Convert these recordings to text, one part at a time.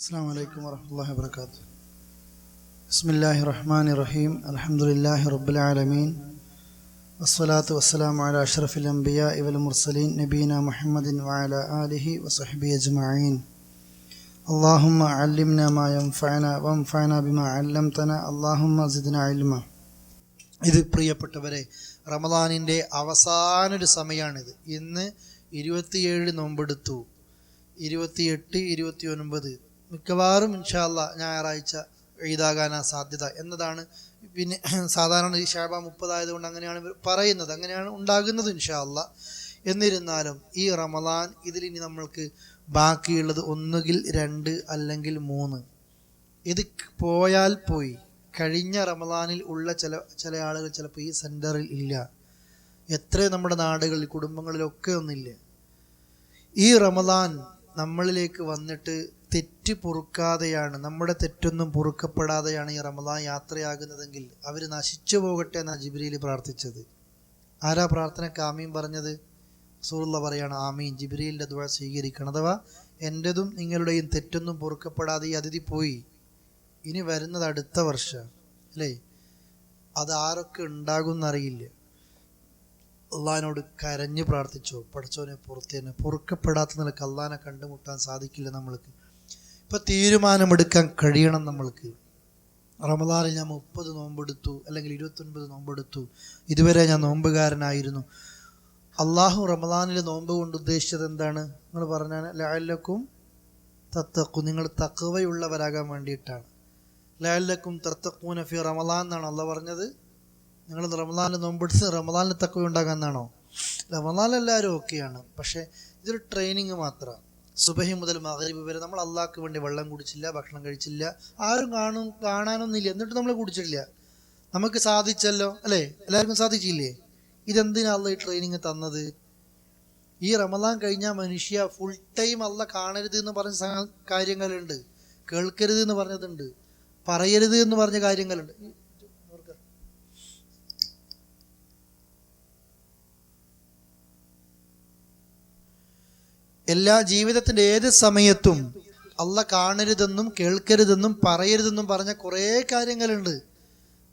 السلام عليكم ورحمة الله وبركاته بسم الله الرحمن الرحيم الحمد لله رب العالمين والصلاة والسلام على أشرف الأنبياء والمرسلين نبينا محمد وعلى آله وصحبه أجمعين اللهم علمنا ما ينفعنا وانفعنا بما علمتنا اللهم زدنا علما ഇത് പ്രിയപ്പെട്ടവരെ റമദാനിൻ്റെ അവസാന ഒരു സമയമാണിത് ഇന്ന് ഇരുപത്തിയേഴ് നോമ്പെടുത്തു ഇരുപത്തിയെട്ട് ഇരുപത്തി ഒൻപത് മിക്കവാറും ഇൻഷാല്ല ഞായറാഴ്ച എഴുതാകാനാ സാധ്യത എന്നതാണ്. പിന്നെ സാധാരണ ഈ ഷാബ മുപ്പതായതുകൊണ്ട് അങ്ങനെയാണ് പറയുന്നത്. അങ്ങനെയാണ് ഉണ്ടാകുന്നത് ഇൻഷാല്ല എന്നിരുന്നാലും ഈ റമദാൻ ഇതിലിനി നമ്മൾക്ക് ബാക്കിയുള്ളത് ഒന്നുകിൽ രണ്ട് അല്ലെങ്കിൽ മൂന്ന്. ഇത് പോയാൽ പോയി. കഴിഞ്ഞ റമദാനിൽ ഉള്ള ചില ചില ആളുകൾ ചിലപ്പോൾ ഈ സെന്ററിൽ ഇല്ല. എത്ര നമ്മുടെ നാടുകളിൽ കുടുംബങ്ങളിലൊക്കെ ഒന്നില്ല. ഈ റമദാൻ നമ്മളിലേക്ക് വന്നിട്ട് തെറ്റ് പൊറുക്കാതെയാണ് നമ്മുടെ തെറ്റൊന്നും പൊറുക്കപ്പെടാതെയാണ് ഈ റമദാൻ യാത്രയാകുന്നതെങ്കിൽ അവർ നശിച്ചു പോകട്ടെ എന്നാണ് ജിബ്രീൽ പ്രാർത്ഥിച്ചത് ആരാ പ്രാർത്ഥനക്ക് ആമീൻ പറഞ്ഞത് സൂറുള്ള പറയാണ് ആമീൻ ജിബ്രീലിന്റെ ദുഴ സ്വീകരിക്കണം അഥവാ എന്റെതും നിങ്ങളുടെയും തെറ്റൊന്നും പൊറുക്കപ്പെടാതെ ഈ അതിഥി പോയി ഇനി വരുന്നത് അടുത്ത വർഷം അല്ലേ അത് ആരൊക്കെ ഉണ്ടാകും എന്നറിയില്ല അള്ളഹാനോട് കരഞ്ഞു പ്രാർത്ഥിച്ചോ പഠിച്ചോനെ പുറത്തേനെ പൊറുക്കപ്പെടാത്ത നിലയ്ക്ക് അള്ളഹാനെ കണ്ടുമുട്ടാൻ സാധിക്കില്ല നമ്മൾക്ക് ഇപ്പൊ തീരുമാനമെടുക്കാൻ കഴിയണം നമ്മൾക്ക്. റമദാനിൽ ഞാൻ മുപ്പത് നോമ്പെടുത്തു അല്ലെങ്കിൽ ഇരുപത്തൊൻപത് നോമ്പെടുത്തു. ഇതുവരെ ഞാൻ നോമ്പുകാരനായിരുന്നു. അള്ളാഹു റമദാനിൽ നോമ്പ് കൊണ്ട് ഉദ്ദേശിച്ചത് എന്താണ്? നിങ്ങൾ പറഞ്ഞാൽ ലാലക്കും തത്തക്കു നിങ്ങൾ തക്കവയുള്ളവരാകാൻ വേണ്ടിയിട്ടാണ്. ലാലക്കും തത്തക്കൂന ഫി റമദാൻ എന്നാണ് അള്ള പറഞ്ഞത്. നിങ്ങൾ റമദാനിൽ നോമ്പെടുത്ത് റമദാനിൽ തക്കവ ഉണ്ടാകാന്നാണോ റമദാൻ എല്ലാവരും ഓക്കെയാണ്. പക്ഷേ ഇതൊരു ട്രെയിനിങ് മാത്രമാണ്. സുബഹി മുതൽ മകരീബ് വരെ നമ്മൾ അള്ളാഹ്ക്ക് വേണ്ടി വെള്ളം കുടിച്ചില്ല ഭക്ഷണം കഴിച്ചില്ല ആരും കാണും കാണാനൊന്നുമില്ല. എന്നിട്ട് നമ്മൾ കുടിച്ചിട്ടില്ല. നമുക്ക് സാധിച്ചല്ലോ? അല്ലേ? എല്ലാവർക്കും സാധിച്ചില്ലേ? ഇതെന്തിനാ അള്ള ഈ ട്രെയിനിങ് തന്നത്? ഈ റമദാൻ കഴിഞ്ഞാൽ മനുഷ്യ ഫുൾ ടൈം അല്ല കാണരുത് എന്ന് പറഞ്ഞ കാര്യങ്ങളുണ്ട്. കേൾക്കരുത് എന്ന് പറഞ്ഞതുണ്ട്. പറയരുത് എന്ന് പറഞ്ഞ കാര്യങ്ങളുണ്ട്. എല്ലാ ജീവിതത്തിന്റെ ഏത് സമയത്തും അല്ല കാണരുതെന്നും കേൾക്കരുതെന്നും പറയരുതെന്നും പറഞ്ഞ കുറേ കാര്യങ്ങളുണ്ട്.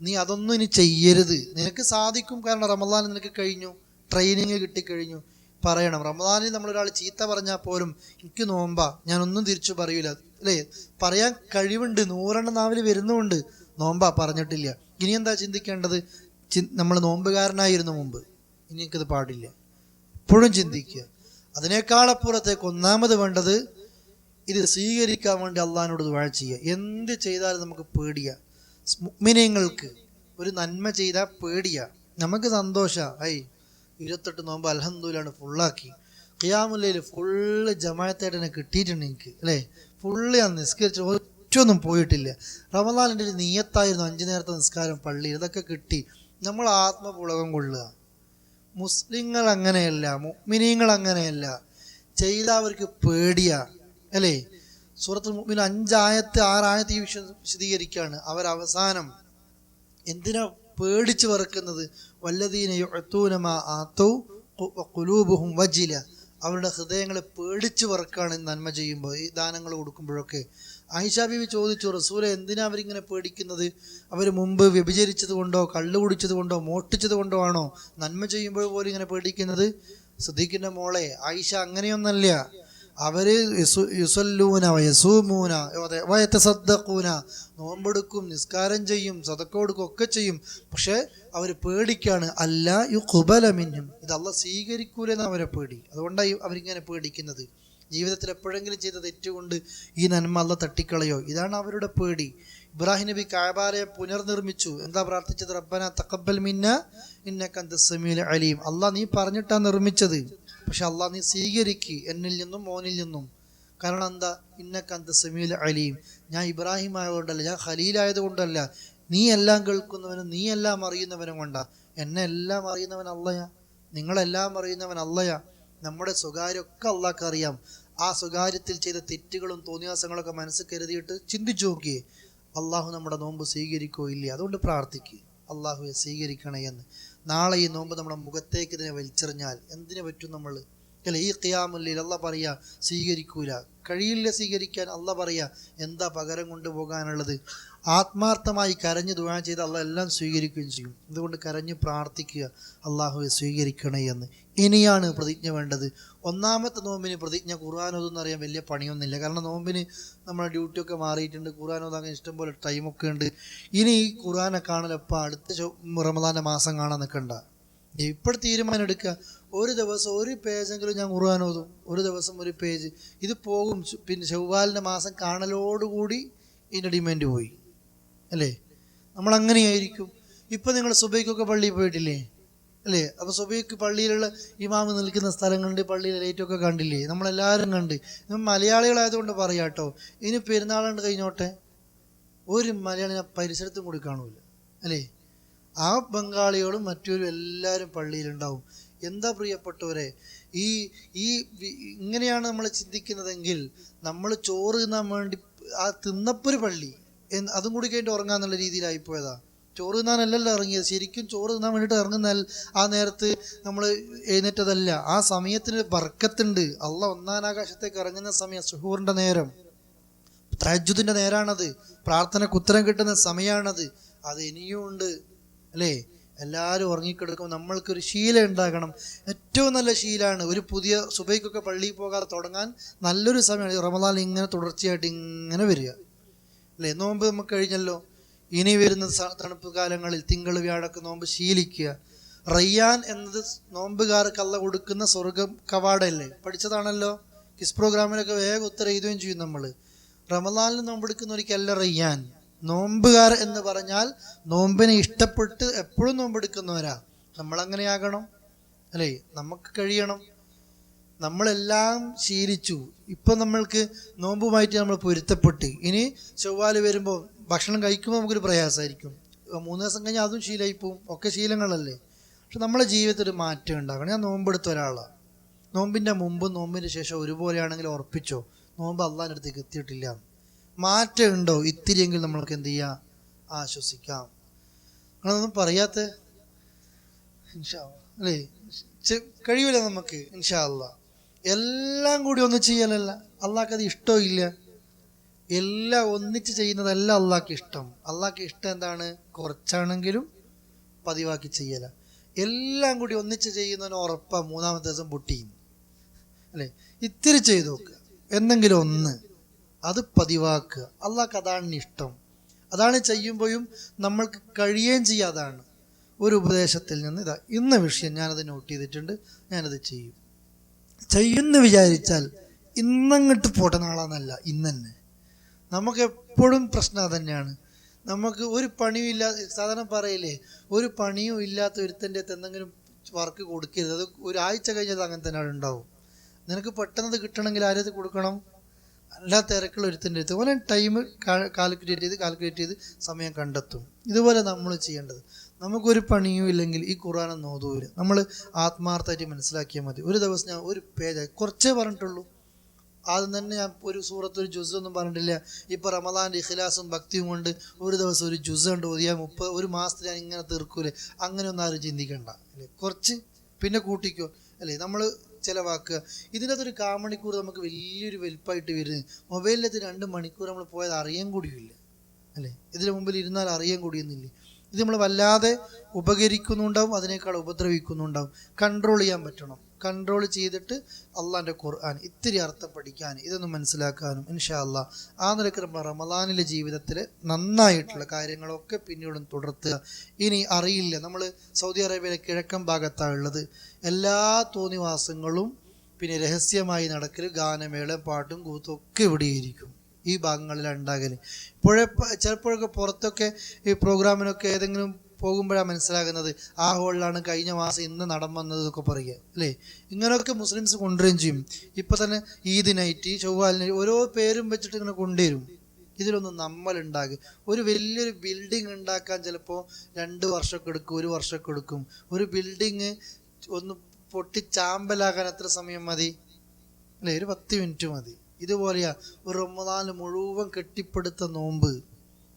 നീ അതൊന്നും ഇനി ചെയ്യരുത്. നിനക്ക് സാധിക്കും കാരണം റമദാൻ നിനക്ക് കഴിഞ്ഞു. ട്രെയിനിങ് കിട്ടിക്കഴിഞ്ഞു. പറയണം. റമദാനിൽ നമ്മളൊരാൾ ചീത്ത പറഞ്ഞാൽ പോലും എനിക്ക് നോമ്പാ. ഞാനൊന്നും തിരിച്ചു പറയൂല. അല്ലേ? പറയാൻ കഴിവുണ്ട്. നൂറെണ്ണം നാവിൽ വരുന്നുമുണ്ട്. നോമ്പാ പറഞ്ഞിട്ടില്ല. ഇനി എന്താ ചിന്തിക്കേണ്ടത്? നമ്മൾ നോമ്പുകാരനായിരുന്നു മുമ്പ്. ഇനി എനിക്കത് പാടില്ല. എപ്പോഴും ചിന്തിക്കുക. അതിനേക്കാളപ്പുറത്തേക്ക് ഒന്നാമത് വേണ്ടത് ഇത് സ്വീകരിക്കാൻ വേണ്ടി അള്ളഹാനോട് വാഴ ചെയ്യുക. എന്ത് ചെയ്താലും നമുക്ക് പേടിയാ. മുഗ്മിനങ്ങൾക്ക് ഒരു നന്മ ചെയ്താൽ പേടിയാ. നമുക്ക് സന്തോഷ. ഐ ഇരുപത്തെട്ട് നോമ്പ് അലഹന്ദൂലാണ് ഫുള്ളാക്കി. ഖിയാമുല്ലയിൽ ഫുള്ള് ജമായത്തായിട്ട് തന്നെ കിട്ടിയിട്ടുണ്ട് എനിക്ക് അല്ലേ? ഫുള്ള് ഞാൻ നിസ്കരിച്ചു ഒറ്റൊന്നും പോയിട്ടില്ല. റമദാനിന്റെ ഒരു നീയത്തായിരുന്നു അഞ്ചു നേരത്തെ നിസ്കാരം പള്ളിയിൽ ഇതൊക്കെ കിട്ടി. നമ്മൾ ആത്മപുളകം കൊള്ളുക. മുസ്ലിങ്ങൾ അങ്ങനെയല്ല മുഅ്മിനീങ്ങൾ അങ്ങനെയല്ല ചെയ്ത അവർക്ക് പേടിയാ അല്ലേ? സൂറത്തുൽ മുഅ്മിൻ അഞ്ചായത്ത് ആറായത്ത് ഈ വിശ്വ വിശദീകരിക്കുകയാണ് അവരവസാനം എന്തിനാ പേടിച്ച് വറക്കുന്നത്? വല്ലതീന വജില. അവരുടെ ഹൃദയങ്ങളെ പേടിച്ച് വറക്കാണ് നന്മ ചെയ്യുമ്പോൾ ഈ ദാനങ്ങൾ കൊടുക്കുമ്പോഴൊക്കെ. ആയിഷാ ബീവി ചോദിച്ചു റസൂല എന്തിനാ അവരിങ്ങനെ പേടിക്കുന്നത്? അവർ മുമ്പ് വ്യഭിചരിച്ചത് കൊണ്ടോ കള്ളു കുടിച്ചത് കൊണ്ടോ മോഷ്ടിച്ചത് കൊണ്ടോ ആണോ നന്മ ചെയ്യുമ്പോൾ പോലും ഇങ്ങനെ പേടിക്കുന്നത്? ശ്രദ്ധിക്കുന്ന മോളെ ആയിഷ അങ്ങനെയൊന്നല്ല. അവർ യസു- യുസല്ലൂന യസൂമൂന അതെ വയത്തസദ്ദഖൂന നോമ്പെടുക്കും നിസ്കാരം ചെയ്യും സദക്ക കൊടുക്കും ഒക്കെ ചെയ്യും. പക്ഷെ അവർ പേടിക്കാണ്. അല്ല യു കുബലമിന്നും ഇത് അല്ല സ്വീകരിക്കൂലെന്ന് അവരെ പേടി. അതുകൊണ്ടാണ് അവരിങ്ങനെ പേടിക്കുന്നത്. ജീവിതത്തിൽ എപ്പോഴെങ്കിലും ചെയ്ത തെറ്റുകൊണ്ട് ഈ നന്മ അല്ല തട്ടിക്കളയോ? ഇതാണ് അവരുടെ പേടി. ഇബ്രാഹിം നബി കാബാലയെ പുനർനിർമ്മിച്ചു. എന്താ പ്രാർത്ഥിച്ചത്? റബ്ബന തക്കബൽ മിന്ന ഇന്നക്കന്ത സമീൽ അലീം. അള്ളാഹ് നീ പറഞ്ഞിട്ടാ നിർമ്മിച്ചത്. പക്ഷെ അള്ളാഹ് നീ സ്വീകരിക്ക്. എന്നിൽ നിന്നും മോനിൽ നിന്നും. കാരണം എന്താ? ഇന്നക്കന്ത സമീൽ അലീം. ഞാൻ ഇബ്രാഹിം ആയതുകൊണ്ടല്ല ഞാൻ ഖലീലായത് കൊണ്ടല്ല നീ എല്ലാം കേൾക്കുന്നവനും നീ എല്ലാം അറിയുന്നവനും കൊണ്ടാ. എന്നെ എല്ലാം അറിയുന്നവൻ അല്ലയാ. നിങ്ങളെല്ലാം അറിയുന്നവൻ അല്ലയാ. നമ്മുടെ സ്വകാര്യമൊക്കെ അള്ളാഹ്ക്ക് അറിയാം. ആ സ്വകാര്യത്തിൽ ചെയ്ത തെറ്റുകളും തോന്നിയാസങ്ങളൊക്കെ മനസ്സിൽ കരുതിയിട്ട് ചിന്തിച്ചു നോക്കിയേ അള്ളാഹു നമ്മുടെ നോമ്പ് സ്വീകരിക്കോ ഇല്ലേ? അതുകൊണ്ട് പ്രാർത്ഥിക്കുക അള്ളാഹുവെ സ്വീകരിക്കണേ എന്ന്. നാളെ ഈ നോമ്പ് നമ്മുടെ മുഖത്തേക്ക് ഇതിനെ വലിച്ചെറിഞ്ഞാൽ എന്തിനു പറ്റും നമ്മൾ അല്ലെ ഈ ഖിയാമുല്ലിൽ അല്ല പറയാ സ്വീകരിക്കൂല. കഴിയില്ല സ്വീകരിക്കാൻ അല്ല പറയാ എന്താ പകരം കൊണ്ടുപോകാനുള്ളത്? ആത്മാർത്ഥമായി കരഞ്ഞ് ദുആ ചെയ്ത് അല്ല എല്ലാം സ്വീകരിക്കുകയും ചെയ്യും. അതുകൊണ്ട് കരഞ്ഞ് പ്രാർത്ഥിക്കുക? അള്ളാഹുവെ സ്വീകരിക്കണേ എന്ന്. ഇനിയാണ് പ്രതിജ്ഞ വേണ്ടത്. ഒന്നാമത്തെ നോമ്പിന് പ്രതിജ്ഞ ഖുർആാനോതെന്ന് അറിയാൻ വലിയ പണിയൊന്നുമില്ല. കാരണം നോമ്പിന് നമ്മുടെ ഡ്യൂട്ടിയൊക്കെ മാറിയിട്ടുണ്ട്. ഖുർആാനോത് അങ്ങനെ ഇഷ്ടംപോലെ ടൈമൊക്കെ ഉണ്ട്. ഇനി ഈ ഖുർആനെ കാണലപ്പോൾ അടുത്ത റമദാന്റെ മാസം കാണാൻ നിൽക്കണ്ട ഇപ്പോൾ തീരുമാനം എടുക്കുക ഒരു ദിവസം ഒരു പേജെങ്കിലും ഞാൻ ഖുർആൻ ഓതും. ഒരു ദിവസം ഒരു പേജ്. ഇത് പോകും പിന്നെ ചൊവ്വാലിന്റെ മാസം കാണലോടുകൂടി ഇതിന്റെ ഡിമാൻഡ് പോയി. അല്ലേ? നമ്മൾ അങ്ങനെയായിരിക്കും ഇപ്പം നിങ്ങൾ സുബൈക്കൊക്കെ പള്ളിയിൽ പോയിട്ടില്ലേ? അല്ലേ? അപ്പോൾ സുബൈക്ക് പള്ളിയിലുള്ള ഇമാമ് നിൽക്കുന്ന സ്ഥലങ്ങളുണ്ട് പള്ളിയിലെ ലൈറ്റൊക്കെ കണ്ടില്ലേ? നമ്മളെല്ലാവരും കണ്ട്. നമ്മൾ മലയാളികളായതുകൊണ്ട് പറയാം കേട്ടോ. ഇനി പെരുന്നാളുണ്ട് കഴിഞ്ഞോട്ടെ? ഒരു മലയാളി പരിസരത്തും കൂടി കാണൂല. അല്ലേ? ആ ബംഗാളികളും മറ്റൊരു എല്ലാവരും പള്ളിയിലുണ്ടാവും. എന്താ പ്രിയപ്പെട്ടവരെ ഈ ഈ ഇങ്ങനെയാണ് നമ്മൾ ചിന്തിക്കുന്നതെങ്കിൽ നമ്മൾ ചോറ് തിന്നാൻ വേണ്ടി ആ തിന്നപ്പൊരു പള്ളി അതും കൂടി കഴിഞ്ഞിട്ട് ഉറങ്ങാന്നുള്ള രീതിയിലായി പോയതാ. ചോറ് തിന്നാനല്ലല്ലോ ഇറങ്ങിയത്. ശരിക്കും ചോറ് തിന്നാൻ വേണ്ടിയിട്ട് ഇറങ്ങുന്ന ആ നേരത്ത് നമ്മൾ എഴുന്നേറ്റതല്ല. ആ സമയത്തിന് ബർക്കത്തുണ്ട്. അല്ല ഒന്നാനാകാശത്തേക്ക് ഇറങ്ങുന്ന സമയം സുഹൂറിന്റെ നേരം. തഹജുദിന്റെ നേരാണത്. പ്രാർത്ഥനക്ക് ഉത്തരം കിട്ടുന്ന സമയമാണത് അത് ഇനിയും ഉണ്ട്. അല്ലേ? എല്ലാവരും ഉറങ്ങിക്കിടക്കും നമ്മൾക്കൊരു ശീലം ഉണ്ടാക്കണം ഏറ്റവും നല്ല ശീലമാണ് ഒരു പുതിയ സുബൈക്കൊക്കെ പള്ളിയിൽ പോകാതെ തുടങ്ങാൻ നല്ലൊരു സമയമാണ്. റമദാൻ ഇങ്ങനെ തുടർച്ചയായിട്ട് ഇങ്ങനെ വരിക. അല്ലേ? നോമ്പ് നമുക്ക് കഴിഞ്ഞല്ലോ. ഇനി വരുന്ന തണുപ്പ് കാലങ്ങളിൽ തിങ്കൾ വ്യാഴക്ക് നോമ്പ് ശീലിക്കുക. റയ്യാൻ എന്നത് നോമ്പുകാർക്ക് അല്ല കൊടുക്കുന്ന സ്വർഗം കവാടല്ലേ? പഠിച്ചതാണല്ലോ. കിസ് പ്രോഗ്രാമിലൊക്കെ വേഗം ഉത്തരം എഴുതുകയും ചെയ്യും നമ്മൾ റമദാനിൽ നോമ്പെടുക്കുന്നവർക്കല്ല റയ്യാൻ. നോമ്പുകാർ എന്ന് പറഞ്ഞാൽ നോമ്പിനെ ഇഷ്ടപ്പെട്ട് എപ്പോഴും നോമ്പെടുക്കുന്നവരാ. നമ്മളങ്ങനെയാകണം? അല്ലേ? നമുക്ക് കഴിയണം. നമ്മളെല്ലാം ശീലിച്ചു. ഇപ്പം നമ്മൾക്ക് നോമ്പുമായിട്ട് നമ്മൾ പൊരുത്തപ്പെട്ട്. ഇനി ചൊവ്വാൽ വരുമ്പോൾ ഭക്ഷണം കഴിക്കുമ്പോൾ നമുക്കൊരു പ്രയാസമായിരിക്കും. മൂന്ന് ദിവസം കഴിഞ്ഞാൽ അതും ശീലമായി പോവും. ഒക്കെ ശീലങ്ങളല്ലേ? പക്ഷെ നമ്മളെ ജീവിതത്തിൽ ഒരു മാറ്റം ഉണ്ടാകണം. ഞാൻ നോമ്പെടുത്ത ഒരാളാണ് നോമ്പിന്റെ മുമ്പും നോമ്പിന്റെ ശേഷം ഒരുപോലെയാണെങ്കിൽ ഉറപ്പിച്ചോ? നോമ്പ് അള്ളാന്റെ അടുത്തേക്ക് എത്തിയിട്ടില്ല. മാറ്റം ഇത്തിരിയെങ്കിൽ നമ്മൾക്ക് എന്ത് ചെയ്യാം? ആശ്വസിക്കാം. നിങ്ങളൊന്നും പറയാത്ത അല്ലാ. കഴിയൂല നമുക്ക് ഇൻഷാല്ല എല്ലാം കൂടി ഒന്ന് ചെയ്യലല്ല. അള്ളാഹ്ക്ക് അത് ഇഷ്ടമില്ല എല്ലാം ഒന്നിച്ച് ചെയ്യുന്നതല്ല അള്ളാഹ്ക്ക് ഇഷ്ടം. അള്ളാഹ്ക്ക് ഇഷ്ടം എന്താണ്? കുറച്ചാണെങ്കിലും പതിവാക്കി ചെയ്യല. എല്ലാം കൂടി ഒന്നിച്ച് ചെയ്യുന്നതിന് ഉറപ്പാ മൂന്നാമത്തെ ദിവസം പൊട്ടിയും. അല്ലേ? ഇത്തിരി ചെയ്തു നോക്കുക എന്തെങ്കിലും ഒന്ന്. അത് പതിവാക്കുക. അള്ളാഹ് അതാണ് ഇഷ്ടം. അതാണ് ചെയ്യുമ്പോഴും നമ്മൾക്ക് കഴിയുകയും ചെയ്യാതാണ് ഒരു ഉപദേശത്തിൽ നിന്ന് ഇതാ ഇന്ന വിഷയം ഞാനത് നോട്ട് ചെയ്തിട്ടുണ്ട് ഞാനത് ചെയ്യും. ചെയ്യുമെന്ന് വിചാരിച്ചാൽ ഇന്നങ്ങോട്ട് പോട്ടെ നാളാന്നല്ല ഇന്നന്നെ. നമുക്ക് എപ്പോഴും പ്രശ്നം തന്നെയാണ് നമുക്ക് ഒരു പണിയും ഇല്ലാതെ സാധാരണ പറയില്ലേ ഒരു പണിയും ഇല്ലാത്ത ഒരുത്തന്റെ അടുത്ത് എന്തെങ്കിലും വർക്ക് കൊടുക്കരുത്. അത് ഒരാഴ്ച കഴിഞ്ഞത് അങ്ങനെ തന്നെ ഉണ്ടാവും. നിനക്ക് പെട്ടെന്ന് കിട്ടണമെങ്കിൽ ആരത് കൊടുക്കണം? എല്ലാ തിരക്കുള്ള ഒരുത്തിന്റെ അടുത്ത് ഓരോ ടൈം കാൽക്കുലേറ്റ് ചെയ്ത് കാൽക്കുലേറ്റ് ചെയ്ത് സമയം കണ്ടെത്തും. ഇതുപോലെ നമ്മൾ ചെയ്യേണ്ടത്. നമുക്കൊരു പണിയും ഇല്ലെങ്കിൽ ഈ ഖുറാൻ നോതൂല നമ്മൾ ആത്മാർത്ഥമായിട്ട് മനസ്സിലാക്കിയാൽ മതി. ഒരു ദിവസം ഞാൻ ഒരു പേജായി കുറച്ചേ പറഞ്ഞിട്ടുള്ളൂ. ആദ്യം തന്നെ ഞാൻ ഒരു സൂറത്ത് ഒരു ജുസ് ഒന്നും പറഞ്ഞിട്ടില്ല. ഇപ്പോൾ റമദാന്റെ ഇഖ്ലാസും ഭക്തിയും കൊണ്ട് ഒരു ദിവസം ഒരു ജുസ് ഉണ്ട് ഓതിയാൽ മുപ്പത് ഒരു മാസത്തിൽ ഞാൻ ഇങ്ങനെ തീർക്കൂലേ? അങ്ങനെ ഒന്നും ആരും ചിന്തിക്കണ്ട. അല്ലേ? കുറച്ച് പിന്നെ കൂട്ടിക്കോ. അല്ലേ? നമ്മൾ ചിലവാക്കുക. ഇതിനകത്തൊരു കാമണിക്കൂർ നമുക്ക് വലിയൊരു വലുപ്പമായിട്ട് വരുന്നത്. മൊബൈലിനകത്ത് രണ്ട് മണിക്കൂർ നമ്മൾ പോയത് അറിയാൻ കൂടിയില്ല. അല്ലേ? ഇതിന് മുമ്പിൽ ഇരുന്നാൽ അറിയാൻ കൂടിയെന്നില്ലേ? ഇത് നമ്മൾ വല്ലാതെ ഉപകരിക്കുന്നുണ്ടാവും അതിനേക്കാൾ ഉപദ്രവിക്കുന്നുണ്ടാവും. കൺട്രോൾ ചെയ്യാൻ പറ്റണം. കൺട്രോൾ ചെയ്തിട്ട് അള്ളാന്റെ ഖുർആൻ ഇത്തിരി അർത്ഥം പഠിക്കാൻ ഇതൊന്നും മനസ്സിലാക്കാനും ഇൻഷാ അല്ലാ. ആ നിലയ്ക്ക് നമ്മൾ റമദാനിലെ ജീവിതത്തിൽ നന്നായിട്ടുള്ള കാര്യങ്ങളൊക്കെ പിന്നീടും തുടർത്തുക. ഇനി അറിയില്ല. നമ്മൾ സൗദി അറേബ്യയിലെ കിഴക്കൻ ഭാഗത്താണ് ഉള്ളത്. എല്ലാ തോന്നിവാസങ്ങളും പിന്നെ രഹസ്യമായി നടക്കൽ ഗാനമേള പാട്ടും കൂത്തും ഒക്കെ ഇവിടെയിരിക്കും. ഈ ഭാഗങ്ങളിലുണ്ടാകൽ ഇപ്പോഴെ ചിലപ്പോഴൊക്കെ പുറത്തൊക്കെ ഈ പ്രോഗ്രാമിനൊക്കെ ഏതെങ്കിലും പോകുമ്പോഴാണ് മനസ്സിലാകുന്നത്. ആ ഹോളിലാണ് കഴിഞ്ഞ മാസം ഇന്ന് നടൻ വന്നത് എന്നൊക്കെ പറയുക. അല്ലേ? ഇങ്ങനെയൊക്കെ മുസ്ലിംസ് കൊണ്ടുവരികയും ചെയ്യും. ഇപ്പൊ തന്നെ ഈദ് നൈറ്റ് ചൊവ്വാലിന് ഓരോ പേരും വെച്ചിട്ട് ഇങ്ങനെ കൊണ്ടുവരും. ഇതിലൊന്നും നമ്മൾ ഉണ്ടാകും ഒരു വലിയൊരു ബിൽഡിംഗ് ഉണ്ടാക്കാൻ ചിലപ്പോൾ രണ്ട് വർഷമൊക്കെ എടുക്കും ഒരു വർഷമൊക്കെ എടുക്കും. ഒരു ബിൽഡിങ് ഒന്ന് പൊട്ടി ചാമ്പലാകാൻ എത്ര സമയം മതി? അല്ലേ? ഒരു പത്ത് മിനിറ്റ് മതി. ഇതുപോലെയാ ഒരു റമദാൻ മുഴുവൻ കെട്ടിപ്പടുത്ത നോമ്പ്.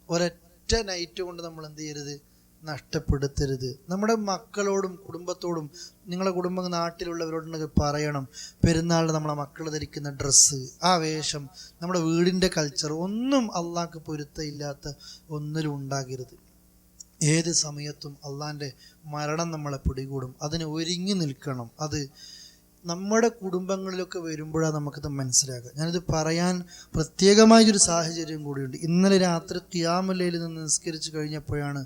ഒരൊറ്റ നൈറ്റ് കൊണ്ട് നമ്മൾ എന്ത് ചെയ്യരുത്? നഷ്ടപ്പെടുത്തരുത്. നമ്മുടെ മക്കളോടും കുടുംബത്തോടും നിങ്ങളെ കുടുംബ നാട്ടിലുള്ളവരോടുണ്ടെങ്കിൽ പറയണം. പെരുന്നാളിന് നമ്മളെ മക്കൾ ധരിക്കുന്ന ഡ്രസ്സ് ആ വേഷം നമ്മുടെ വീടിന്റെ കൾച്ചർ ഒന്നും അള്ളാഹ്ക്ക് പൊരുത്തമില്ലാത്ത ഒന്നിലും ഉണ്ടാകരുത്. ഏത് സമയത്തും അള്ളാന്റെ മരണം നമ്മളെ പിടികൂടും. അതിന് ഒരുങ്ങി നിൽക്കണം. അത് നമ്മുടെ കുടുംബങ്ങളിലൊക്കെ വരുമ്പോഴാണ് നമുക്കത് മനസ്സിലാക്കുക ഞാനിത് പറയാൻ പ്രത്യേകമായൊരു സാഹചര്യം കൂടിയുണ്ട്. ഇന്നലെ രാത്രി ക്യാമലയിൽ നിന്ന് നിസ്കരിച്ചു കഴിഞ്ഞപ്പോഴാണ്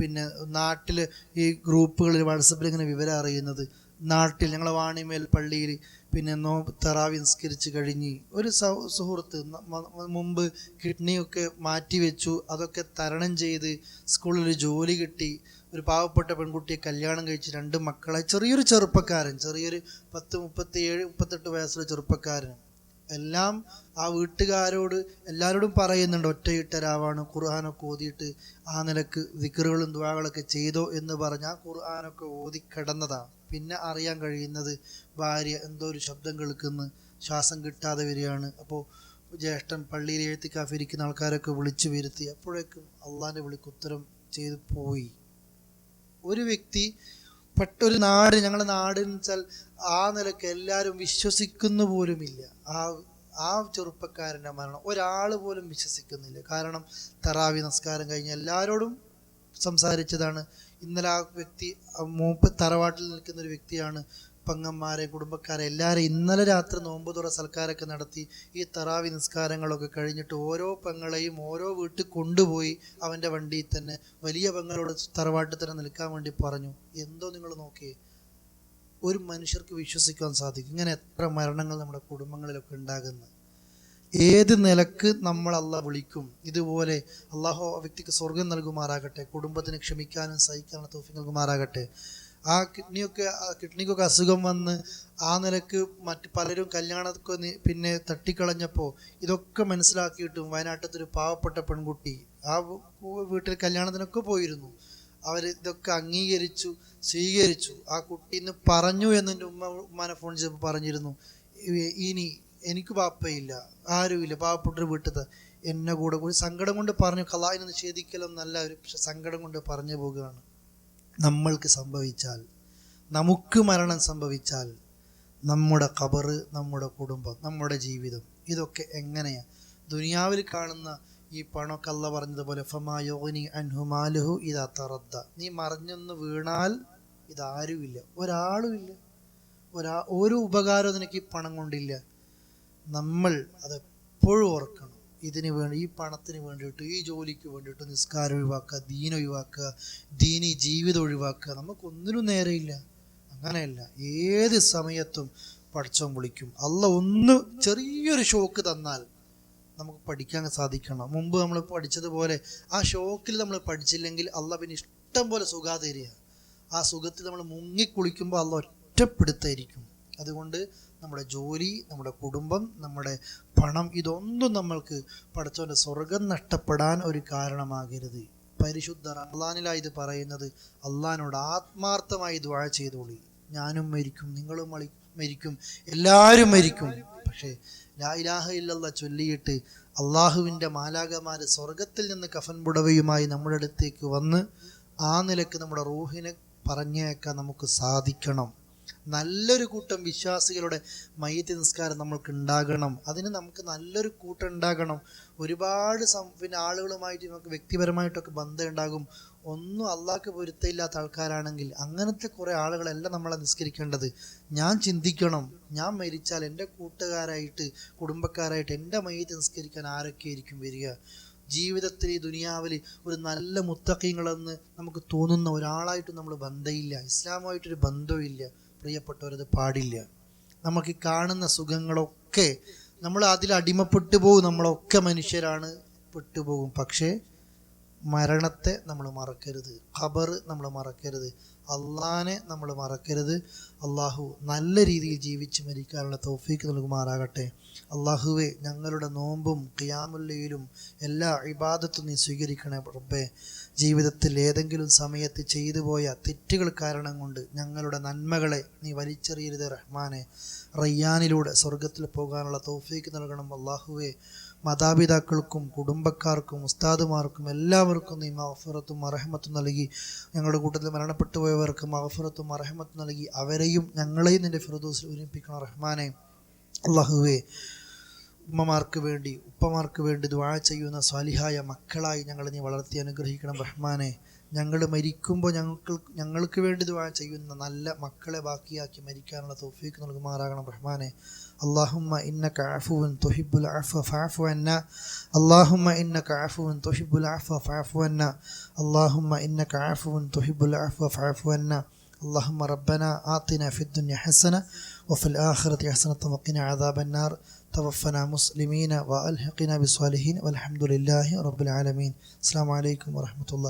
പിന്നെ നാട്ടിൽ ഈ ഗ്രൂപ്പുകളിൽ വാട്സപ്പിൽ ഇങ്ങനെ വിവരം അറിയുന്നത്. നാട്ടിൽ ഞങ്ങളെ വാണിമേൽ പള്ളിയിൽ പിന്നെ നോ തെറാവി നിസ്കരിച്ച് കഴിഞ്ഞ് ഒരു സുഹൃത്ത് മുമ്പ് കിഡ്നിയൊക്കെ മാറ്റി വെച്ചു. അതൊക്കെ തരണം ചെയ്ത് സ്കൂളിൽ ഒരു ജോലി കിട്ടി. ഒരു പാവപ്പെട്ട പെൺകുട്ടിയെ കല്യാണം കഴിച്ച് രണ്ട് മക്കളെ ചെറിയൊരു ചെറുപ്പക്കാരൻ ചെറിയൊരു പത്ത് മുപ്പത്തി ഏഴ് മുപ്പത്തെട്ട് വയസ്സുള്ള ചെറുപ്പക്കാരൻ. എല്ലാം ആ വീട്ടുകാരോട് എല്ലാവരോടും പറയുന്നുണ്ട് ഒറ്റയിട്ടരാവാണ് ഖുർആാനൊക്കെ ഓതിയിട്ട് ആ നിലയ്ക്ക് വിക്രുകളും ദുവാകളൊക്കെ ചെയ്തോ എന്ന് പറഞ്ഞ് ആ ഖുർആാനൊക്കെ ഓതി കിടന്നതാണ്. പിന്നെ അറിയാൻ കഴിയുന്നത് ഭാര്യ എന്തോ ഒരു ശബ്ദം കേൾക്കുന്നു ശ്വാസം കിട്ടാതെ വരികയാണ്. അപ്പോൾ ജ്യേഷ്ഠൻ പള്ളിയിൽ എഴുത്തി കാഫിരിക്കുന്ന ആൾക്കാരൊക്കെ വിളിച്ചു വരുത്തി. അപ്പോഴേക്കും അള്ളാന്റെ വിളിക്ക് ഉത്തരം ചെയ്തു പോയി. ഒരു വ്യക്തി പെട്ടൊരു നാട് ഞങ്ങളുടെ നാട് എന്ന് വെച്ചാൽ ആ നിലയ്ക്ക് എല്ലാവരും വിശ്വസിക്കുന്നു പോലുമില്ല. ആ ആ ചെറുപ്പക്കാരന്റെ മരണം ഒരാൾ പോലും വിശ്വസിക്കുന്നില്ല. കാരണം തറാവി നമസ്കാരം കഴിഞ്ഞ് എല്ലാവരോടും സംസാരിച്ചതാണ്. ഇന്നലെ ആ വ്യക്തി മൂപ്പ് തറവാട്ടിൽ നിൽക്കുന്ന ഒരു വ്യക്തിയാണ് പങ്ങന്മാരെ കുടുംബക്കാരെ എല്ലാവരും ഇന്നലെ രാത്രി നോമ്പ് തുറ സൽക്കാരൊക്കെ നടത്തി ഈ തറാവി നിസ്കാരങ്ങളൊക്കെ കഴിഞ്ഞിട്ട് ഓരോ പെങ്ങളെയും ഓരോ വീട്ടിൽ കൊണ്ടുപോയി അവന്റെ വണ്ടിയിൽ തന്നെ വലിയ പെങ്ങളോട് തറവാട്ടിൽ തന്നെ നിൽക്കാൻ വേണ്ടി പറഞ്ഞു. എന്തോ നിങ്ങൾ നോക്കിയേ? ഒരു മനുഷ്യർക്ക് വിശ്വസിക്കാൻ സാധിക്കും. ഇങ്ങനെ എത്ര മരണങ്ങൾ നമ്മുടെ കുടുംബങ്ങളിലൊക്കെ ഉണ്ടാകുന്നത് ഏത് നിലയ്ക്ക് നമ്മൾ അല്ല വിളിക്കും? ഇതുപോലെ അള്ളാഹു വ്യക്തിക്ക് സ്വർഗം നൽകുമാറാകട്ടെ കുടുംബത്തിന് ക്ഷമിക്കാനും സഹിക്കാനും തോഫി നൽകുമാറാകട്ടെ. ആ കിഡ്നിയൊക്കെ കിഡ്നിക്കൊക്കെ അസുഖം വന്ന് ആ നിലയ്ക്ക് മറ്റ് പലരും കല്യാണമൊക്കെ പിന്നെ തട്ടിക്കളഞ്ഞപ്പോൾ ഇതൊക്കെ മനസ്സിലാക്കിയിട്ടും വയനാട്ടിലത്തെ ഒരു പാവപ്പെട്ട പെൺകുട്ടി ആ വീട്ടിൽ കല്യാണത്തിനൊക്കെ പോയിരുന്നു. അവർ ഇതൊക്കെ അംഗീകരിച്ചു സ്വീകരിച്ചു. ആ കുട്ടി ഇന്ന് പറഞ്ഞു എന്ന് ഉമ്മ ഉമ്മാനെ ഫോൺ ചെയ്തപ്പോൾ പറഞ്ഞിരുന്നു ഇനി എനിക്ക് പാപ്പയില്ല ആരുമില്ല പാവപ്പെട്ടൊരു വീട്ടിൽ എന്നെ കൂടെ. കൂടി സങ്കടം കൊണ്ട് പറഞ്ഞു കലായിനെ നിഷേധിക്കലും നല്ല ഒരു സങ്കടം കൊണ്ട് പറഞ്ഞു പോകുകയാണ് നമ്മൾക്ക് സംഭവിച്ചാൽ നമുക്ക് മരണം സംഭവിച്ചാൽ നമ്മുടെ ഖബറ് നമ്മുടെ കുടുംബം നമ്മുടെ ജീവിതം ഇതൊക്കെ എങ്ങനെയാ? ദുനിയാവിൽ കാണുന്ന ഈ പണമൊക്കെ അല്ല പറഞ്ഞതുപോലെ ഫമായോനി അൻഹുമാലുഹു ഇതാ തറദ്ദ. നീ മറിഞ്ഞൊന്ന് വീണാൽ ഇതാരുമില്ല ഒരാളുമില്ല. ഒരാ ഒരു ഉപകാരവും നിനക്ക് ഈ പണം കൊണ്ടില്ല. നമ്മൾ അതെപ്പോഴും ഓർക്കണം. ഇതിന് വേണ്ടി ഈ പണത്തിന് വേണ്ടിയിട്ട് ഈ ജോലിക്ക് വേണ്ടിയിട്ട് നിസ്കാരം ഒഴിവാക്കുക ദീൻ ഒഴിവാക്കുക ദീനി ജീവിതം ഒഴിവാക്കുക നമുക്കൊന്നിനും നേരെയില്ല. അങ്ങനെയല്ല. ഏത് സമയത്തും പഠിച്ചോൻ വിളിക്കും. അല്ല ഒന്ന് ചെറിയൊരു ഷോക്ക് തന്നാൽ നമുക്ക് പഠിക്കാൻ സാധിക്കണം. മുമ്പ് നമ്മൾ പഠിച്ചതുപോലെ ആ ഷോക്കിൽ നമ്മൾ പഠിച്ചില്ലെങ്കിൽ അല്ല പിന്നെ ഇഷ്ടം പോലെ സുഖാതരിക ആ സുഖത്തിൽ നമ്മൾ മുങ്ങിക്കുളിക്കുമ്പോൾ അല്ല ഒറ്റപ്പെടുത്തായിരിക്കും. അതുകൊണ്ട് നമ്മുടെ ജോലി നമ്മുടെ കുടുംബം നമ്മുടെ പണം ഇതൊന്നും നമ്മൾക്ക് പഠിച്ചവന്റെ സ്വർഗം നഷ്ടപ്പെടാൻ ഒരു കാരണമാകരുത്. പരിശുദ്ധ റമദാനിലായി ഇത് പറയുന്നത് അള്ളഹാനോട് ആത്മാർത്ഥമായി ദ്വാഴ ചെയ്തോളി. ഞാനും മരിക്കും നിങ്ങളും മരിക്കും എല്ലാവരും മരിക്കും. പക്ഷേ ലാ ഇലാഹ ഇല്ലല്ല ചൊല്ലിയിട്ട് അള്ളാഹുവിന്റെ മാലാകമാർ സ്വർഗത്തിൽ നിന്ന് കഫൻ പുടവയുമായി നമ്മുടെ അടുത്തേക്ക് വന്ന് ആ നിലയ്ക്ക് നമ്മുടെ റൂഹിനെ പറഞ്ഞേക്കാൻ നമുക്ക് സാധിക്കണം. നല്ലൊരു കൂട്ടം വിശ്വാസികളുടെ മയ്യത്തി നിസ്കാരം നമ്മൾക്ക് ഉണ്ടാകണം അതിന് നമുക്ക് നല്ലൊരു കൂട്ടം ഉണ്ടാകണം ഒരുപാട് സം പിന്നെ ആളുകളുമായിട്ട് നമുക്ക് വ്യക്തിപരമായിട്ടൊക്കെ ബന്ധം ഉണ്ടാകും ഒന്നും അള്ളാഹ്ക്ക് പൊരുത്തമില്ലാത്ത ആൾക്കാരാണെങ്കിൽ അങ്ങനത്തെ കുറേ ആളുകളെല്ലാം നമ്മളെ നിസ്കരിക്കേണ്ടത്. ഞാൻ ചിന്തിക്കണം. ഞാൻ മരിച്ചാൽ എന്റെ കൂട്ടുകാരായിട്ട് കുടുംബക്കാരായിട്ട് എന്റെ മയ്യത്ത് നിസ്കരിക്കാൻ ആരൊക്കെയായിരിക്കും വരിക? ജീവിതത്തിൽ ഈ ദുനിയാവിൽ ഒരു നല്ല മുത്തക്കീങ്ങളെന്ന് നമുക്ക് തോന്നുന്ന ഒരാളായിട്ട് നമ്മൾ ബന്ധമില്ല. ഇസ്ലാമായിട്ടൊരു ബന്ധമില്ല പ്രിയപ്പെട്ടവരത് പാടില്ല. നമുക്ക് കാണുന്ന സുഖങ്ങളൊക്കെ നമ്മൾ അതിൽ അടിമപ്പെട്ടു പോകും നമ്മളൊക്കെ മനുഷ്യരാണ് പെട്ടുപോകും പക്ഷേ മരണത്തെ നമ്മൾ മറക്കരുത്. ഖബർ നമ്മൾ മറക്കരുത്. അള്ളാനെ നമ്മൾ മറക്കരുത്. അള്ളാഹു നല്ല രീതിയിൽ ജീവിച്ച് മരിക്കാനുള്ള തോഫീക്ക് നൽകുമാറാകട്ടെ. അള്ളാഹുവെ ഞങ്ങളുടെ നോമ്പും ഖിയാമുല്ലയിലും എല്ലാ ഇബാദത്തും നീ സ്വീകരിക്കണേ റബ്ബേ. ജീവിതത്തിൽ ഏതെങ്കിലും സമയത്ത് ചെയ്തു പോയ തെറ്റുകൾ കാരണം കൊണ്ട് ഞങ്ങളുടെ നന്മകളെ നീ വലിച്ചെറിയരുത് റഹ്മാനെ. റയ്യാനിലൂടെ സ്വർഗത്തിൽ പോകാനുള്ള തോഫീക്ക് നൽകണം അള്ളാഹുവെ മാതാപിതാക്കൾക്കും കുടുംബക്കാർക്കും ഉസ്താദുമാർക്കും എല്ലാവർക്കും നീ മഹഫറത്തും അർഹമത്തും നൽകി. ഞങ്ങളുടെ കൂട്ടത്തിൽ മരണപ്പെട്ടു പോയവർക്ക് മഹഫറത്തും അർഹമത്തും നൽകി. അവരെയും ഞങ്ങളെയും നിന്റെ ഫിറദോസിൽ ഒരുമിപ്പിക്കണം റഹ്മാനെ. അള്ളാഹുവേ ഉമ്മമാർക്ക് വേണ്ടി ഉപ്പമാർക്ക് വേണ്ടി ദുആ ചെയ്യുന്ന സ്വാലിഹായ മക്കളായി ഞങ്ങളെ നീ വളർത്തി അനുഗ്രഹിക്കണം റഹ്മാനെ ഞങ്ങൾ മരിക്കുമ്പോൾ ഞങ്ങൾക്ക് ഞങ്ങൾക്ക് വേണ്ടി ദുആ ചെയ്യുന്ന നല്ല മക്കളെ ബാക്കിയാക്കി മരിക്കാനുള്ള തൗഫീക്ക് നൽകുമാറാകണം റഹ്മാനെ അള്ളാഹുമ്മ ഇന്നക അഫുവൻ തുഹിബുൽ അഫ ഫഅഫു അന്ന അള്ളാഹുമ്മ ഇന്നക അഫുവൻ തുഹിബുൽ അഫ ഫഅഫു അന്ന അള്ളാഹുമ്മ ഇന്നക അഫുവൻ തുഹിബുൽ അഫ ഫഅഫു അന്ന اللهم ربنا آتنا في الدنيا حسنة وفي الآخرة حسنة وقنا عذاب النار തവഫന മുസ്ലിമീന വ അൽഹഖിന ബിസ്വാലിഹീൻ വലഹമുല്ലാഹി റബ്ബുൽ ആലമീൻ അസ്സാം വലൈക്കും വാഹമത്തുള്ള